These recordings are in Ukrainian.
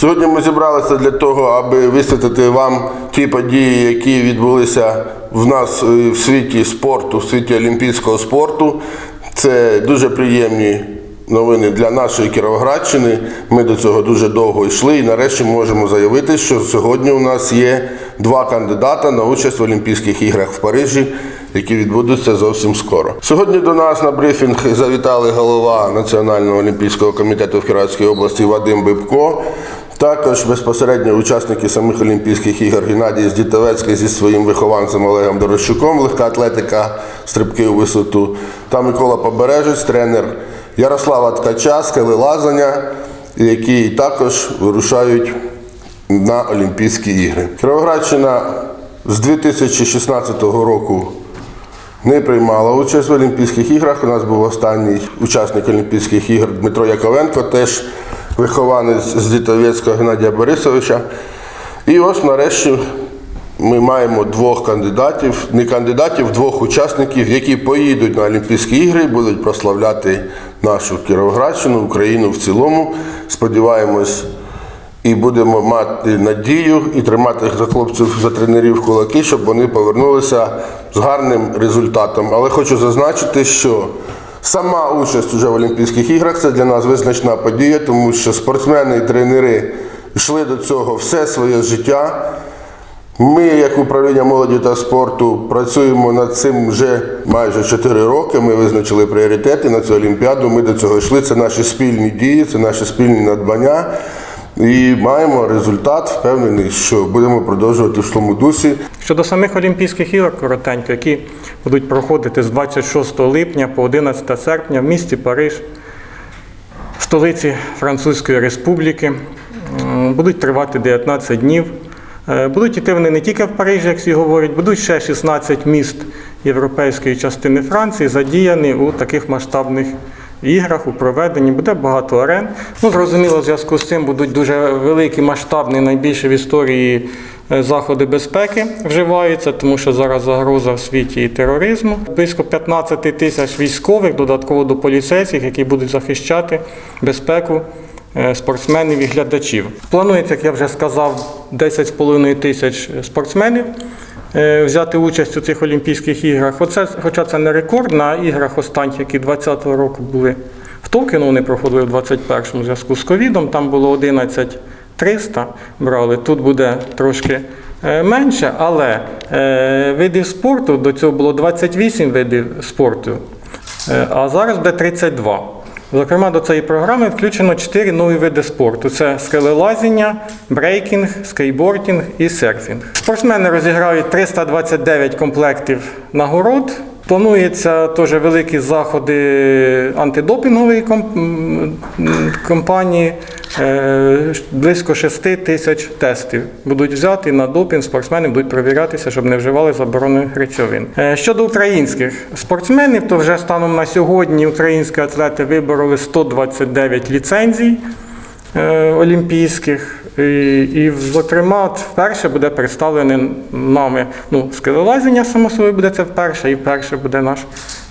Сьогодні ми зібралися для того, аби висвітити вам ті події, які відбулися в нас е, в світі спорту, в світі олімпійського спорту. Це дуже приємні новини для нашої Кіровоградщини. Ми до цього дуже довго йшли і нарешті можемо заявити, що сьогодні у нас є два кандидата на участь в Олімпійських іграх в Парижі, які відбудуться зовсім скоро. Сьогодні до нас на брифінг завітали голова Національного олімпійського комітету в Кіровоградській області Вадим Бибко. Також безпосередньо учасники самих Олімпійських ігор Геннадій Здітовецький зі своїм вихованцем Олегом Дорощуком, легка атлетика, стрибки у висоту, та Микола Побережець, тренер Ярослава Ткача, скелелазання, які також вирушають на Олімпійські ігри. Кіровоградщина з 2016 року не приймала участь в Олімпійських іграх. У нас був останній учасник Олімпійських ігор Дмитро Яковенко, теж вихованець з Дітовецького Геннадія Борисовича. І ось нарешті ми маємо двох кандидатів, не кандидатів, двох учасників, які поїдуть на Олімпійські ігри будуть прославляти нашу Кіровоградщину, Україну в цілому. Сподіваємось, і будемо мати надію і тримати за хлопців, за тренерів кулаки, щоб вони повернулися з гарним результатом. Але хочу зазначити, що сама участь уже в Олімпійських іграх це для нас визначна подія, тому що спортсмени і тренери йшли до цього все своє життя. Ми, як управління молоді та спорту, працюємо над цим вже майже 4 роки. Ми визначили пріоритети на цю олімпіаду. Ми до цього йшли. Це наші спільні дії, це наші спільні надбання. І маємо результат. Впевнений, що будемо продовжувати в тому дусі. Щодо самих Олімпійських ігор коротенько, які будуть проходити з 26 липня по 11 серпня в місті Париж, столиці Французької Республіки, будуть тривати 19 днів. Е, Будуть йти вони не тільки в Парижі, як всі говорять, будуть ще 16 міст європейської частини Франції задіяні у таких масштабних іграх, у проведенні. Буде багато арен. Ну, зрозуміло, в зв'язку з цим будуть дуже великі, масштабні, найбільші в історії е, заходи безпеки вживаються, тому що зараз загроза в світі і тероризму. Близько 15 тисяч військових, додатково до поліцейських, які будуть захищати безпеку е, спортсменів і глядачів. Планується, як я вже сказав, 10,5 тисяч спортсменів взяти участь у цих Олімпійських іграх. Оце, хоча це не рекорд на іграх останніх, які 2020 року були в Токіо, вони проходили в 21-му зв'язку з ковідом. Там було 11 300 брали. Тут буде трошки е, менше, але е, видів спорту до цього було 28 видів спорту, е, а зараз буде 32. Зокрема, до цієї програми включено 4 нові види спорту: це скелелазіння, брейкінг, скейтбордінг і серфінг. Спортсмени розіграють 329 комплектів нагород. Планується теж великі заходи антидопінгової компанії. Е, Близько 6 тисяч тестів будуть взяти на допінг. Спортсмени будуть перевірятися, щоб не вживали заборонених речовин. Е, Щодо українських спортсменів, то вже станом на сьогодні українські атлети вибороли 129 ліцензій е, олімпійських. І, і, зокрема, вперше буде представлений нами ну, скелелазіння, само собою буде це вперше, і вперше буде наш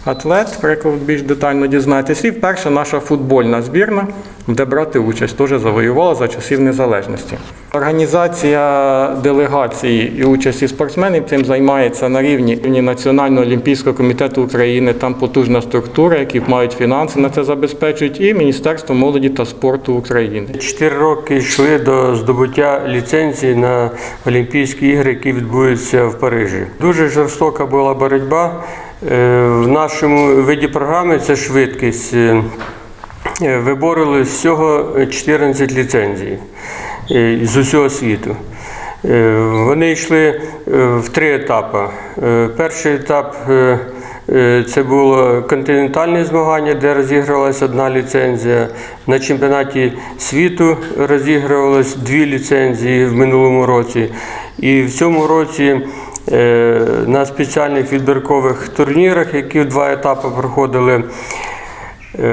атлет, якого більш детально дізнаєтесь. І вперше наша футбольна збірна буде брати участь, теж завоювала за часів незалежності. Організація делегації і участі спортсменів цим займається на рівні, Національного олімпійського комітету України. Там потужна структура, які мають фінанси на це забезпечують, і Міністерство молоді та спорту України. Чотири роки йшли до здобуття ліцензії на Олімпійські ігри, які відбудуться в Парижі. Дуже жорстока була боротьба. Е, В нашому виді програми це швидкість. Е, е, Вибороли всього 14 ліцензій з усього світу. Вони йшли в три етапи. Перший етап це було континентальне змагання, де розігрувалася одна ліцензія. На чемпіонаті світу розігрувалось дві ліцензії в минулому році. І в цьому році на спеціальних відбіркових турнірах, які в два етапи проходили е,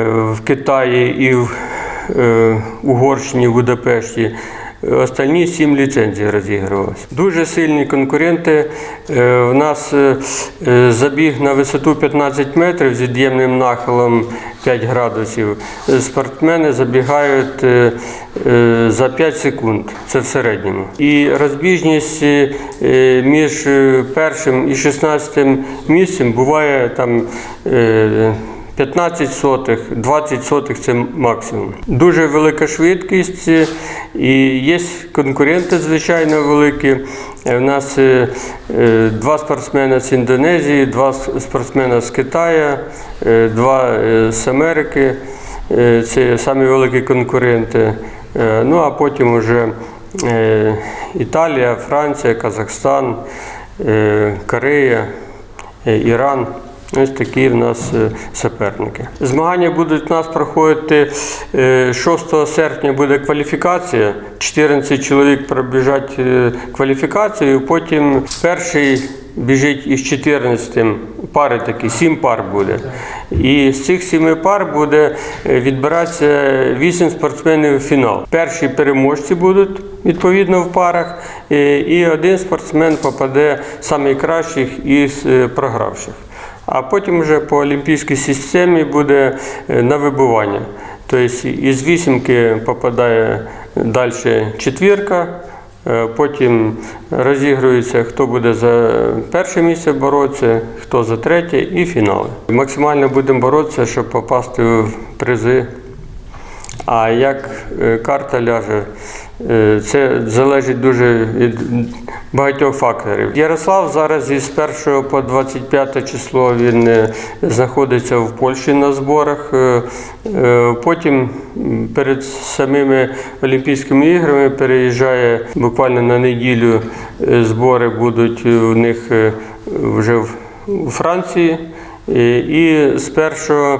в Китаї і в е, Угорщині, в Будапешті, Останні сім ліцензій розігрувалися. Дуже сильні конкуренти. Е, У нас е, е, забіг на висоту 15 метрів з від'ємним нахилом 5 градусів. Е, Спортсмени забігають е, е, за 5 секунд. Це в середньому. І розбіжність е, е, між е, першим і 16 місцем буває там. Е, 15 сотих, 20 сотих це максимум. Дуже велика швидкість е, і є конкуренти, звичайно, великі. Е, У нас е, е, два спортсмени з Індонезії, два спортсмена з Китаю, е, два е, з Америки. Е, Це самі великі конкуренти. Е, Ну а потім вже е, Італія, Франція, Казахстан, е, Корея. Е, Іран. Ось такі в нас е, суперники. Змагання будуть у нас проходити е, 6 серпня буде кваліфікація. 14 чоловік пробіжать е, кваліфікацію, потім перший біжить із 14 пари такі, 7 пар буде. І з цих 7 пар буде е, відбиратися 8 спортсменів в фінал. Перші переможці будуть відповідно в парах, е, і один спортсмен попаде найкращих із е, програвших. А потім вже по олімпійській системі буде е, на вибивання. Тобто із вісімки попадає далі четвірка, е, потім розігрується, хто буде за перше місце боротися, хто за третє і фінали. Максимально будемо боротися, щоб попасти в призи. А як е, карта ляже, це залежить дуже від багатьох факторів. Ярослав зараз із 1 по 25 число він е, знаходиться в Польщі на зборах. Е, е, Потім перед самими Олімпійськими іграми переїжджає буквально на неділю. е, Збори будуть у них е, вже в- Франції. Е, І з 1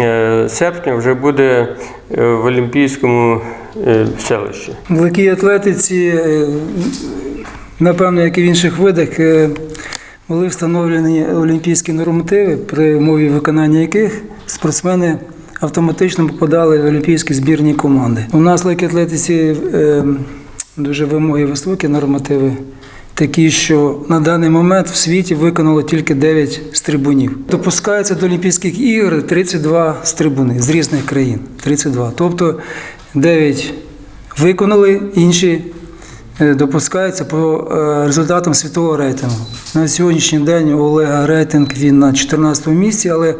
Е, серпня вже буде е, в Олімпійському е, селищі. В легкій атлетиці, е, напевно, як і в інших видах, е, були встановлені олімпійські нормативи, при умові виконання яких спортсмени автоматично попадали в олімпійські збірні команди. У нас в легкій атлетиці дуже вимоги високі нормативи. Такі, що на даний момент в світі виконало тільки 9 стрибунів. Допускається до Олімпійських ігор 32 стрибуни з різних країн. 32. Тобто 9 виконали, інші е, допускаються по е, результатам світового рейтингу. На сьогоднішній день у Олега рейтинг він на 14 місці, але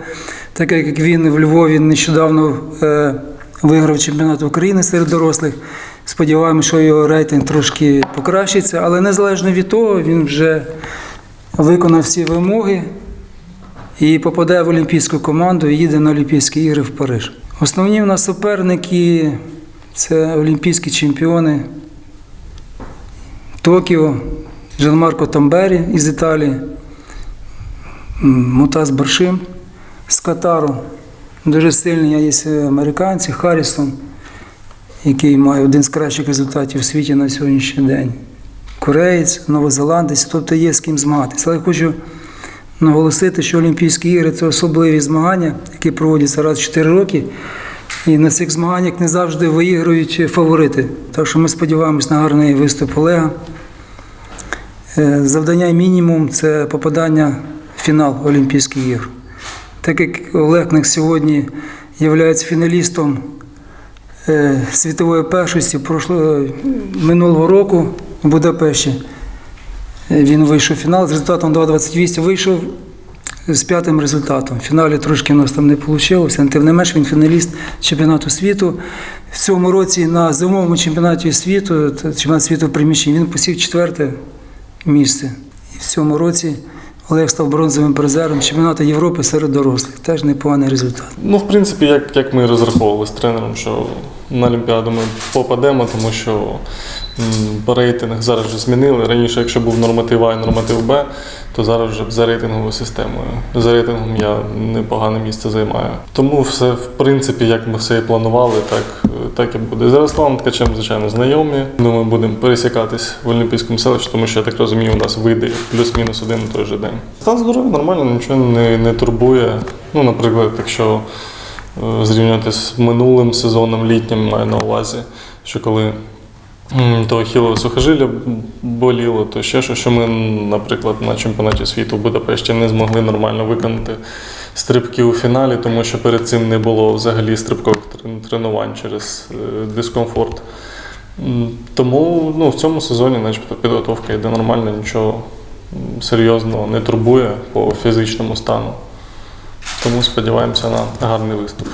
так як він в Львові нещодавно е, виграв чемпіонат України серед дорослих, сподіваємося, що його рейтинг трошки покращиться, але незалежно від того, він вже виконав всі вимоги і попадає в олімпійську команду і їде на Олімпійські ігри в Париж. Основні в нас суперники це олімпійські чемпіони Токіо, Жанмарко Тамбері із Італії, Мутас Баршим з Катару. Дуже сильні є американці, Харрісон, який має один з кращих результатів у світі на сьогоднішній день. Кореєць, новозеландець, тобто є з ким змагатися. Але я хочу наголосити, що Олімпійські ігри це особливі змагання, які проводяться раз в 4 роки. І на цих змаганнях не завжди виіграють фаворити. Так що ми сподіваємось на гарний виступ Олега. Е, Завдання мінімум це попадання в фінал Олімпійських ігор. Так як Олег на сьогодні є фіналістом е, світової першості минулого року в Будапешті. Е, Він вийшов в фінал з результатом 2.28, вийшов з п'ятим результатом. В фіналі трошки у нас там не вийшло, тим не менш він фіналіст чемпіонату світу. В цьому році на зимовому чемпіонаті світу, чемпіонат світу в приміщенні, він посів четверте місце. І в цьому році Олег став бронзовим призером чемпіонату Європи серед дорослих. Теж непоганий результат. Ну, в принципі, як, як ми розраховували з тренером, що на Олімпіаду ми попадемо, тому що по рейтингах зараз вже змінили. Раніше, якщо був норматив А і норматив Б, то зараз вже за рейтинговою системою. За рейтингом я непогане місце займаю. Тому все, в принципі, як ми все і планували, так, так і буде. З Ярославом Ткачем, звичайно, знайомі. Думаю, будемо пересікатись в Олімпійському селищі, тому що я так розумію, у нас вийде плюс-мінус один і той же день. Стан здоров'я нормально, нічого не, не турбує. Ну, наприклад, якщо е, зрівняти з минулим сезоном літнім, маю на увазі, що коли то ахілове сухожилля боліло, то ще що, що ми, наприклад, на чемпіонаті світу в Будапешті не змогли нормально виконати стрибки у фіналі, тому що перед цим не було взагалі стрибкових тренувань через е, дискомфорт. Тому ну, в цьому сезоні начебто підготовка йде нормально, нічого серйозного не турбує по фізичному стану. Тому сподіваємося на гарний виступ.